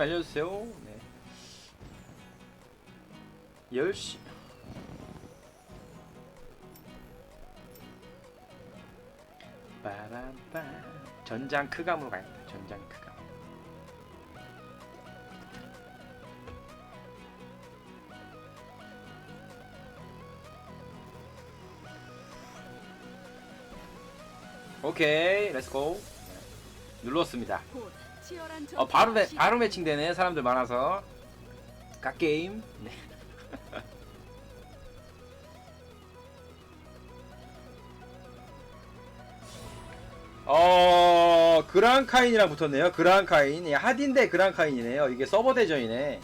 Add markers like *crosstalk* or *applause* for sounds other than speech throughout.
많이 알려주세요. 네. 10시. 빠람빠. 전장 크감으로 가야 돼. 전장 크감. 오케이, 렛츠고. 눌렀습니다. 어 바로 매, 바로 매칭 되네 사람들 많아서. 갓 게임. 네. *laughs* 어 그랑카인이랑 붙었네요. 그랑카인. 예, 하딘 대 그랑카인이네요. 이게 서버 대전이네.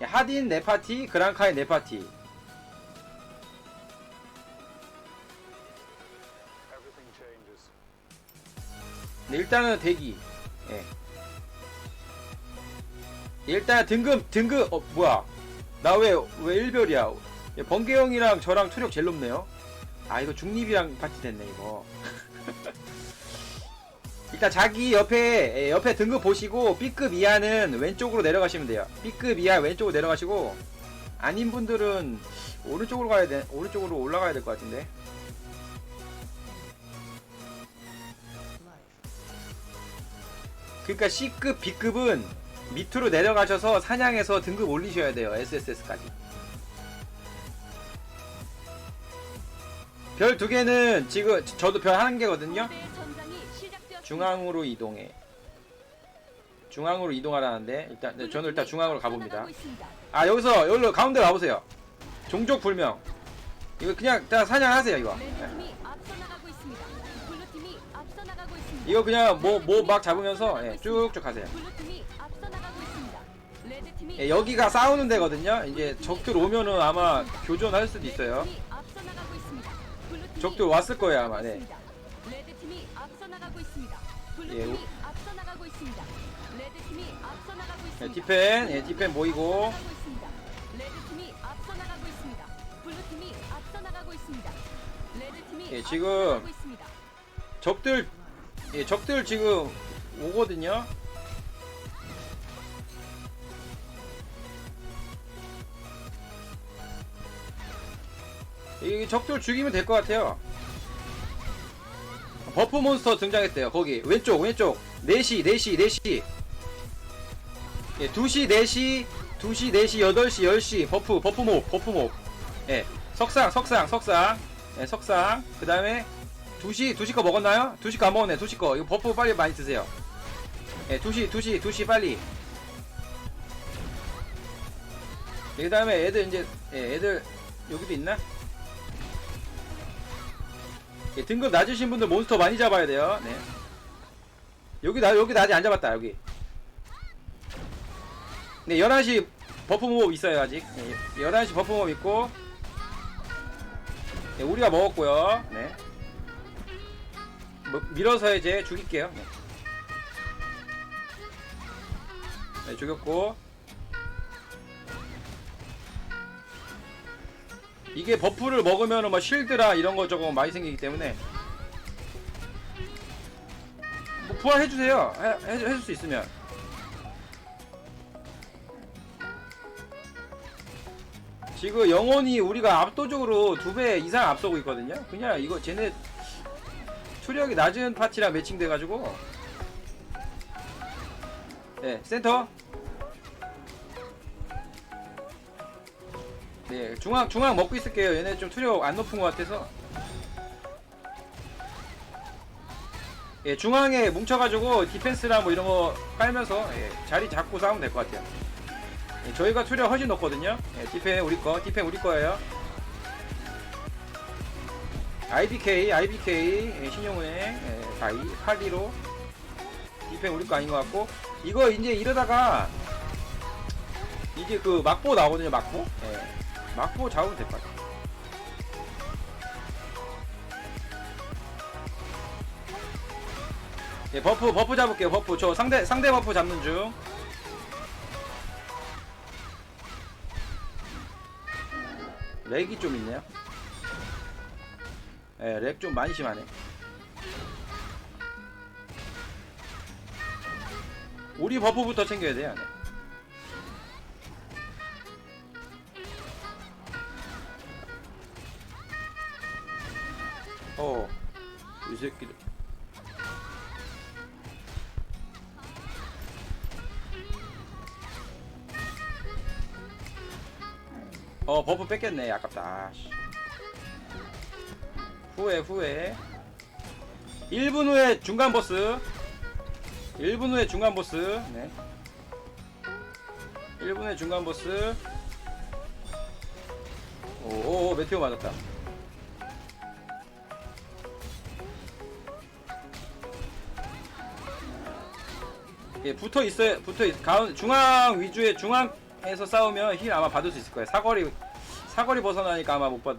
예, 하딘 네 파티 그랑카인 네 파티. 네, 일단은 대기. 예. 일단 등급 등급 어 뭐야. 나 왜 왜 일별이야? 예, 번개 형이랑 저랑 투력 제일 높네요. 아 이거 중립이랑 파티 됐네 이거. *laughs* 일단 자기 옆에 예, 옆에 등급 보시고 B급 이하는 왼쪽으로 내려가시면 돼요. B급 이하 왼쪽으로 내려가시고 아닌 분들은 오른쪽으로 가야 돼 오른쪽으로 올라가야 될 것 같은데. 그러니까 C급, B급은 밑으로 내려가셔서 사냥해서 등급 올리셔야 돼요. SSS까지. 별 두 개는 지금 저도 별 한 개거든요. 시작되었습니다. 중앙으로 이동해. 중앙으로 이동하라는데 일단 네, 저는 일단 중앙으로 가봅니다. 아 여기서 여기로 가운데 와보세요. 종족 불명. 이거 그냥 다 사냥하세요 이거. 네. 이거 그냥 뭐 뭐 막 잡으면서 예, 쭉쭉 가세요. 예, 여기가 싸우는 데거든요. 이제 적들 오면은 아마 교전할 수도 있어요. 적들 왔을 거예요, 아마, 네. 레드팀이 앞서 나가고 있습니다. 예, 블루팀이 오- 앞서 나가고 있습니다. 레드팀이 앞서 나가고 예, 있습니다. 디펜, 예, 디펜 모이고. 앞서 나가고 있습니다. 레드팀이 앞서 나가고 있습니다. 블루팀이 앞서 나가고 있습니다. 레드팀이 예, 앞서 지금 나가고 있습니다. 적들, 예, 적들 지금 오거든요. 이 적들 죽이면 될 것 같아요. 버프 몬스터 등장했대요. 거기. 왼쪽 왼쪽. 4시 4시 4시. 예, 2시 4시 2시 4시 8시 10시. 버프 버프 몹 버프 몹. 예, 석상 석상 석상. 예, 석상. 그 다음에 2시 2시 거 먹었나요? 2시 거 안 먹었네 2시 거. 이거 버프 빨리 많이 드세요. 예, 2시 2시 2시 빨리. 그 다음에 애들 이제 예, 애들 여기도 있나? 예, 등급 낮으신 분들 몬스터 많이 잡아야 돼요. 네. 여기 나 여기 나 아직 안 잡았다. 여기. 네, 11시 버프 모업 있어요, 아직. 네, 11시 버프 모업 있고. 네, 우리가 먹었고요. 네. 뭐, 밀어서 이제 죽일게요. 네. 네, 죽였고. 이게 버프를 먹으면 뭐 쉴드라 이런 거 저거 많이 생기기 때문에. 뭐 부활해주세요. 해줄 수 있으면. 지금 영원히 우리가 압도적으로 두 배 이상 앞서고 있거든요. 그냥 이거 쟤네 투력이 낮은 파티랑 매칭돼가지고. 네 센터 네, 중앙 중앙 먹고 있을게요. 얘네 좀 투력 안 높은 것 같아서. 예, 중앙에 뭉쳐가지고 디펜스랑 뭐 이런 거 깔면서 예, 자리 잡고 싸우면 될 것 같아요. 예, 저희가 투력 훨씬 높거든요. 예, 디펜 우리 거, 디펜 우리 거예요. IBK, IBK, 예, 신용은행, 예, 다이, 칼리로 디펜 우리 거 아닌 것 같고 이거 이제 이러다가 이제 그 막보 나오거든요, 막보. 예. 막보 잡으면 될 것 같아. 예, 버프 버프 잡을게요. 버프 저 상대 상대 버프 잡는 중. 렉이 좀 있네요. 예, 렉 좀 많이 심하네. 우리 버프부터 챙겨야 돼요. 네. 어, 이 새끼들. 어, 버프 뺏겼네. 아깝다. 아, 씨. 후회, 후회. 1분 후에 중간 보스. 1분 후에 중간 보스. 네. 1분 후에 중간 보스. 오, 오, 메테오 맞았다. 예, 붙어 있어요. 붙어 있, 가운 중앙 위주의 중앙에서 싸우면 힐 아마 받을 수 있을 거예요. 사거리 사거리 벗어나니까 아마 못 받.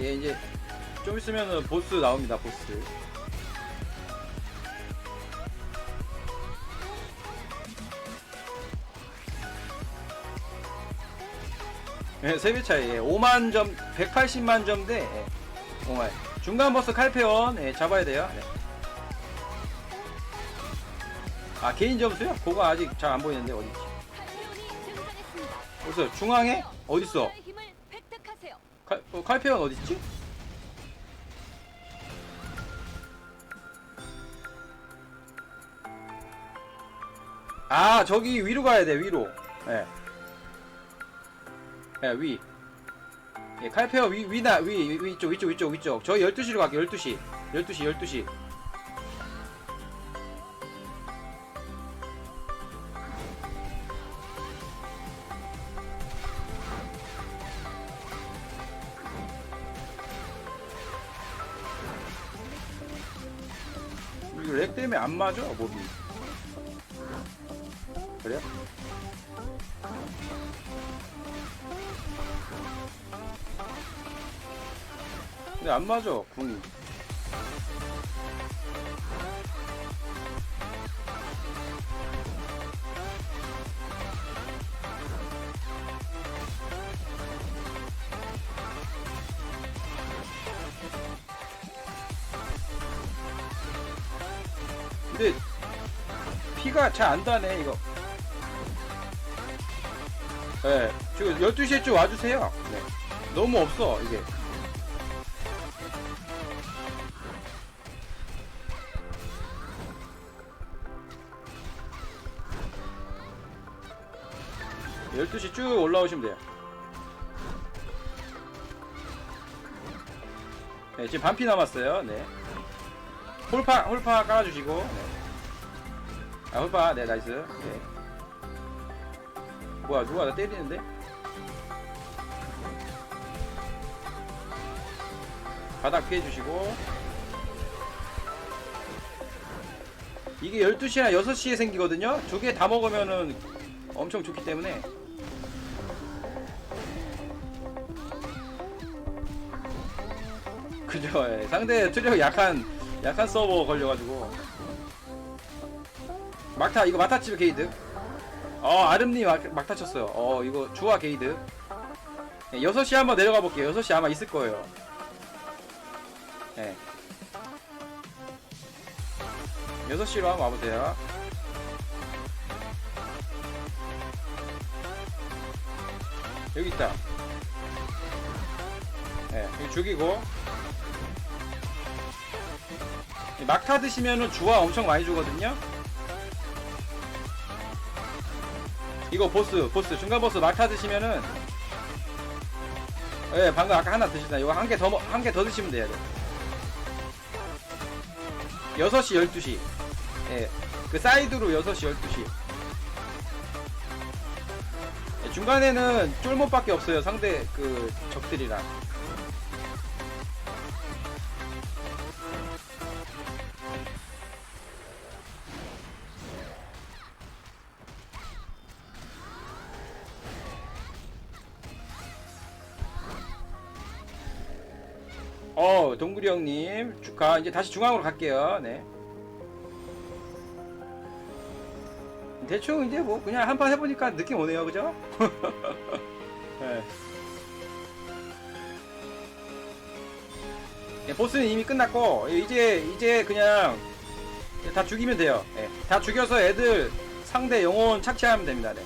예, 이제 좀 있으면은 보스 나옵니다. 보스. 예, 3배 차이. 예, 5만 점, 180만 점대. 예, 5만. 중간 버스 칼페온 예, 잡아야 돼요. 네. 아 개인 점수요? 그거 아직 잘 안 보이는데 어디 있지? 어디서 중앙에 어디 있어? 칼 어, 칼페온 어디 있지? 아 저기 위로 가야 돼 위로. 예. 예 위. 예 칼페온 위 위나 위 위- 위쪽 위쪽 위쪽 위쪽. 저 12시로 갈게 12시. 12시 12시. 이거 렉 때문에 안 맞아 몸이. 그래? 근데 안 맞아 궁이. 근데 피가 잘 안 다네 이거. 네, 지금 12시에 좀 와주세요. 네. 너무 없어 이게. 열두 시쭉 올라오시면 돼요. 네, 지금 반피 남았어요. 네. 홀파, 홀파 깔아주시고. 네. 아, 홀파, 네, 나이스. 네. 뭐야, 누가 나 때리는데? 바닥 피해주시고. 이게 12시나 6시에 생기거든요? 두 개 다 먹으면은 엄청 좋기 때문에. *laughs* 그죠, 예. 상대 투력 약한, 약한 서버 걸려가지고. 막타, 이거 막타 치면 게이드. 어, 아름님 막, 막타 쳤어요. 어, 이거 주화 게이드. 예, 6시 한번 내려가 볼게요. 6시 아마 있을 거예요. 예. 6시로 한번 와보세요. 여기 있다. 예, 여기 죽이고. 이 막타 드시면은 주화 엄청 많이 주거든요. 이거 보스, 보스, 중간 보스 막타 드시면은 예, 방금 아까 하나 드시다. 이거 한 개 더, 한 개 더 드시면 돼요. 6시, 12시. 예, 그 사이드로 6시, 12시. 예, 중간에는 쫄못밖에 없어요. 상대 그 적들이랑. 어, 동구리 형님 축하. 이제 다시 중앙으로 갈게요. 네. 대충 이제 뭐 그냥 한 판 해보니까 느낌 오네요, 그죠? *laughs* 네. 네, 보스는 이미 끝났고 이제 이제 그냥 다 죽이면 돼요. 예, 다 죽여서 애들 상대 영혼 착취하면 됩니다. 네.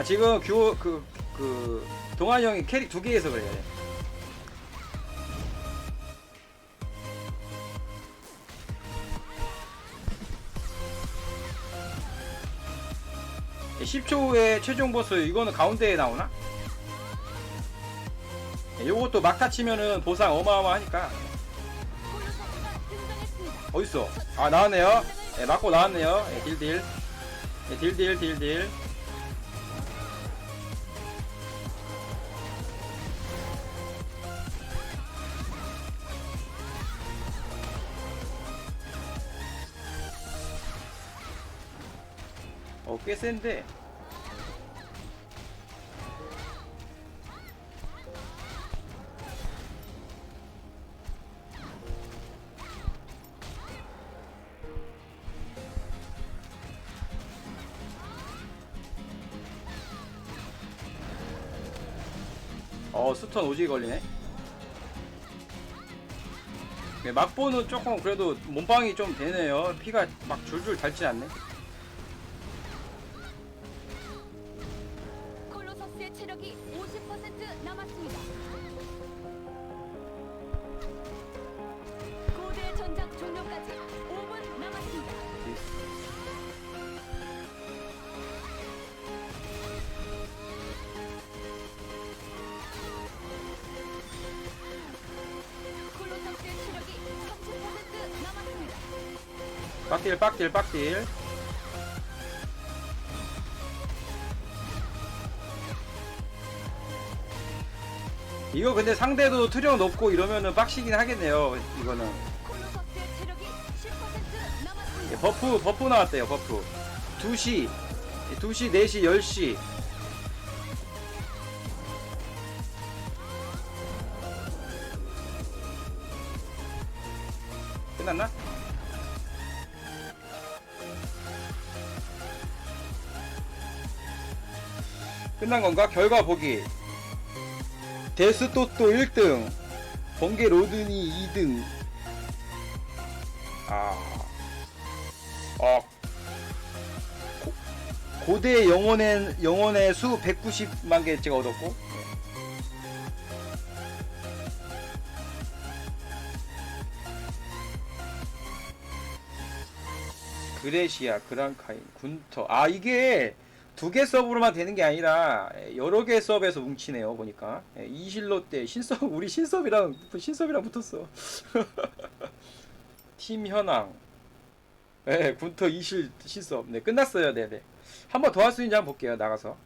아 지금 규 그, 그 동환이 형이 캐릭 두 개에서 그래요. 네. 네, 10초 후에 최종 보스 이거는 가운데에 나오나? 네, 요것도 막타 치면은 보상 어마어마하니까. 어딨어? 아 나왔네요. 네, 맞고 나왔네요. 네, 딜딜. 네, 딜딜 딜딜. 어, 꽤 센데. 어, 스턴 오지게 걸리네. 네, 막보는 조금 그래도 몸빵이 좀 되네요. 피가 막 줄줄 닳진 않네. 빡딜, 빡딜, 빡딜. 이거 근데 상대도 투력 높고 이러면은 빡시긴 하겠네요. 이거는. 콜로서스의 체력이 10% 남았습니다. 예, 버프, 버프 나왔대요, 버프. 2시, 2시, 4시, 10시. 끝났나? 끝난 건가? 결과 보기. 데스토토 1등, 번개 로드니 2등. 아. 어. 고, 고대 영혼의 영혼의 수 190만 개 제가 얻었고. 그레시아, 그랑카인, 군터. 아 이게 두 개 서브로만 되는 게 아니라 여러 개 서브에서 뭉치네요 보니까 예, 이실로 때 신섭 우리 신섭이랑 신섭이랑 붙었어. *laughs* 팀 현황. 네, 군터 이실 실섭. 네, 끝났어요. 네, 네. 한 번 더 할 수 있는지 한번 볼게요. 나가서.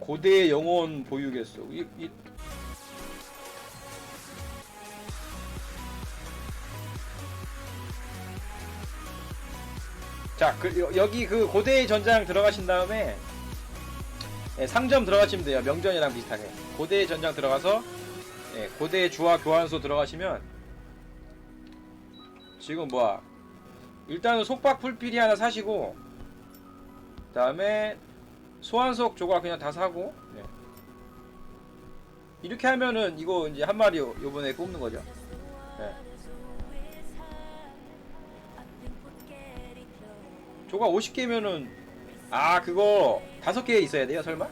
고대의 영혼 보유겠어. 이, 이... 자, 그, 여- 여기 그 고대의 전장 들어가신 다음에 예, 상점 들어가시면 돼요. 명전이랑 비슷하게. 고대의 전장 들어가서 예, 고대의 주화 교환소 들어가시면 지금 뭐야? 일단은 속박 풀필이 하나 사시고 그다음에 소환석 조각 그냥 다 사고 예. 이렇게 하면은 이거 이제 한 마리 요- 요번에 뽑는 거죠. 조각 50개면은 아 그거 다섯 개 있어야 돼요 설마?